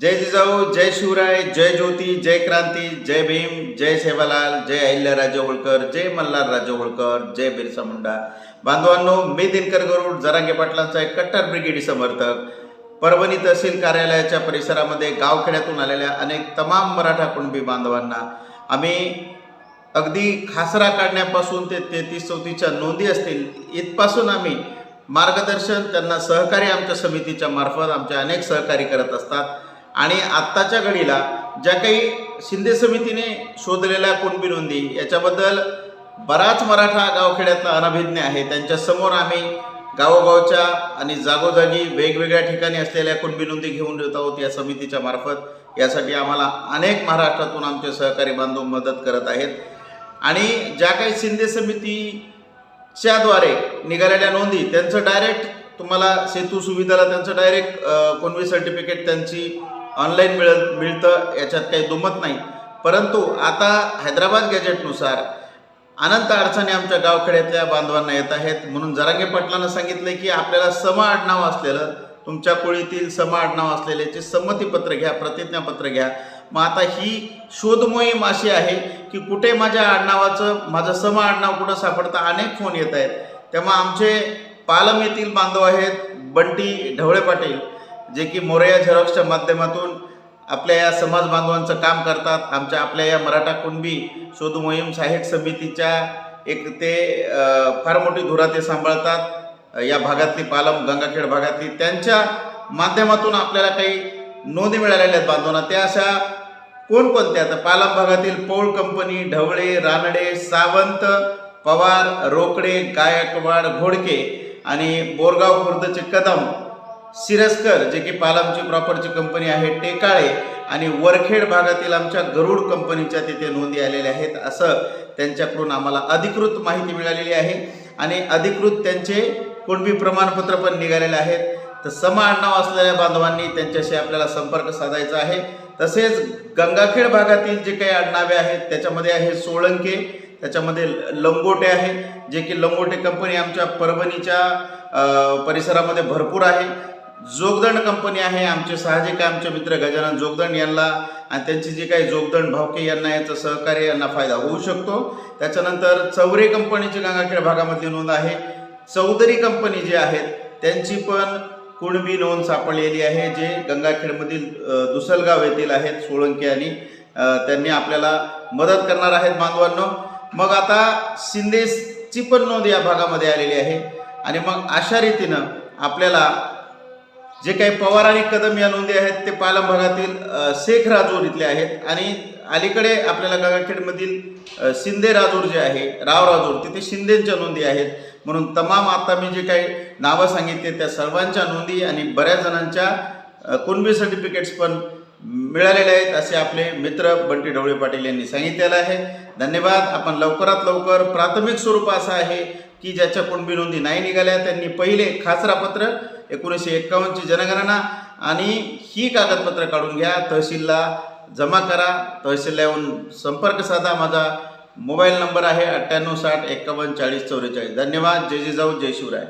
जय जिजाऊ जय शिवराय जय ज्योती जय क्रांती जय भीम जय सेवालाल जय अहिल्याराजे होळकर जय मल्हारराजे होळकर जय बिरसा मुंडा. बांधवांनो मी दिनकर गरुड जरांगे पाटलांचा एक कट्टर ब्रिगेडी समर्थक. परभणी तहसील कार्यालयाच्या परिसरामध्ये गावखेड्यातून आलेल्या अनेक तमाम मराठा कुणबी बांधवांना आम्ही अगदी खासरा काढण्यापासून ते तेहतीस चौतीसच्या नोंदी असतील इथपासून आम्ही मार्गदर्शन त्यांना सहकार्य आमच्या समितीच्या मार्फत आमचे अनेक सहकारी करत असतात. आणि आत्ताच्या घडीला ज्या काही शिंदे समितीने शोधलेल्या कुणबी नोंदी याच्याबद्दल बराच मराठा गावखेड्यातला अनभिज्ञ आहे. त्यांच्यासमोर आम्ही गावोगावच्या आणि जागोजागी वेगवेगळ्या ठिकाणी असलेल्या कुणबी नोंदी घेऊन येत आहोत या समितीच्या मार्फत. यासाठी आम्हाला अनेक महाराष्ट्रातून आमचे सहकारी बांधव मदत करत आहेत. आणि ज्या काही शिंदे समितीच्याद्वारे निघालेल्या नोंदी त्यांचं डायरेक्ट तुम्हाला सेतू सुविधाला त्यांचं डायरेक्ट कोणवी सर्टिफिकेट त्यांची ऑनलाईन मिळत मिळतं याच्यात काही दुमत नाही. परंतु आता हैदराबाद गॅजेटनुसार अनंत अडचणी आमच्या गावखेड्यातल्या बांधवांना येत आहेत. म्हणून जरांगे पाटलांना सांगितलं की आपल्याला सम आडनाव असलेलं तुमच्या कोळीतील सम आडनाव असलेल्याचे संमतीपत्र घ्या प्रतिज्ञापत्र घ्या. मग आता ही शोधमोहीम अशी आहे की कुठे माझ्या आडनावाचं माझं सम आडनाव कुठं सापडतं अनेक फोन येत आहेत. तेव्हा आमचे पालम येथील बांधव आहेत बंटी ढवळे पाटील. जे की मोरया झेरॉक्सच्या माध्यमातून आपल्या या समाज बांधवांचं काम करतात. आमच्या आपल्या या मराठा कुणबी शोध मोहीम सहाय्यक समितीच्या एक ते फार मोठी धुरा ते सांभाळतात या भागातली पालम गंगाखेड भागातली त्यांच्या माध्यमातून आपल्याला काही नोंदी मिळालेल्या आहेत बांधवांना. त्या अशा कोणकोणत्या? तर पालम भागातील पौळ कंपनी ढवळे रानडे सावंत पवार रोकडे गायकवाड घोडके आणि बोरगाव खुर्दचे कदम सिरसकर जे की पालमची प्रॉपरची कंपनी आहे टेकाळे आणि वरखेड भागातील आमच्या गरुड कंपनीच्या तिथे नोंदी आलेल्या आहेत. असं त्यांच्याकडून आम्हाला अधिकृत माहिती मिळालेली आहे. आणि अधिकृत त्यांचे कुणबी प्रमाणपत्र पण निघालेले आहेत तर सम आडनाव असलेल्या बांधवांनी त्यांच्याशी आपल्याला संपर्क साधायचा आहे. तसेच गंगाखेड भागातील जे काही आडनावे आहेत त्याच्यामध्ये आहे सोळंके त्याच्यामध्ये लंगोटे आहे जे की लंगोटे कंपनी आमच्या परभणीच्या परिसरामध्ये भरपूर आहे. जोगदंड कंपनी आहे आमचे साहजिक आमचे मित्र गजानन जोगदंड यांना आणि त्यांची जी काही जोगदंड भावके यांना याचं सहकार्य यांना फायदा होऊ शकतो. त्याच्यानंतर चौरे कंपनीची गंगाखेड भागामध्ये नोंद आहे. चौधरी कंपनी जी आहेत त्यांची पण कुणबी नोंद सापडलेली आहे जे गंगाखेडमधील दुसलगाव येथील आहेत सोळंकी आणि त्यांनी आपल्याला मदत करणार आहेत बांधवांनो. मग आता शिंदेची पण नोंद या भागामध्ये आलेली आहे. आणि मग अशा रीतीनं आपल्याला जे काही पवार आणि कदम या नोंदी आहेत ते पालम भागातील शेख राजूर इथले आहेत. आणि अलीकडे आपल्याला गंगाखेडमधील शिंदे राजूर जे आहे राव राजूर तिथे शिंदेच्या नोंदी आहेत. म्हणून तमाम आता मी जे काही नावं सांगितले त्या सर्वांच्या नोंदी आणि बऱ्याच जणांच्या कुणबी सर्टिफिकेट्स पण मिळालेले आहेत असे आपले मित्र बंटी ढवळे पाटील यांनी सांगितलेलं आहे. धन्यवाद. आपण लवकरात लवकर प्राथमिक स्वरूप असं आहे. की ज्याच्या कुणबी नोंदी नाही निघाल्या त्यांनी पहिले खासरापत्र एकोणीसशे एक्कावन्नची जनगणना आणि ही कागदपत्र काढून घ्या. तहसीलला जमा करा. तहसीलला येऊन संपर्क साधा. माझा मोबाईल नंबर आहे अठ्ठ्याण्णव साठ एक्कावन्न चाळीस चौवेचाळीस. धन्यवाद. जय जिजाऊ. जय शिवराय.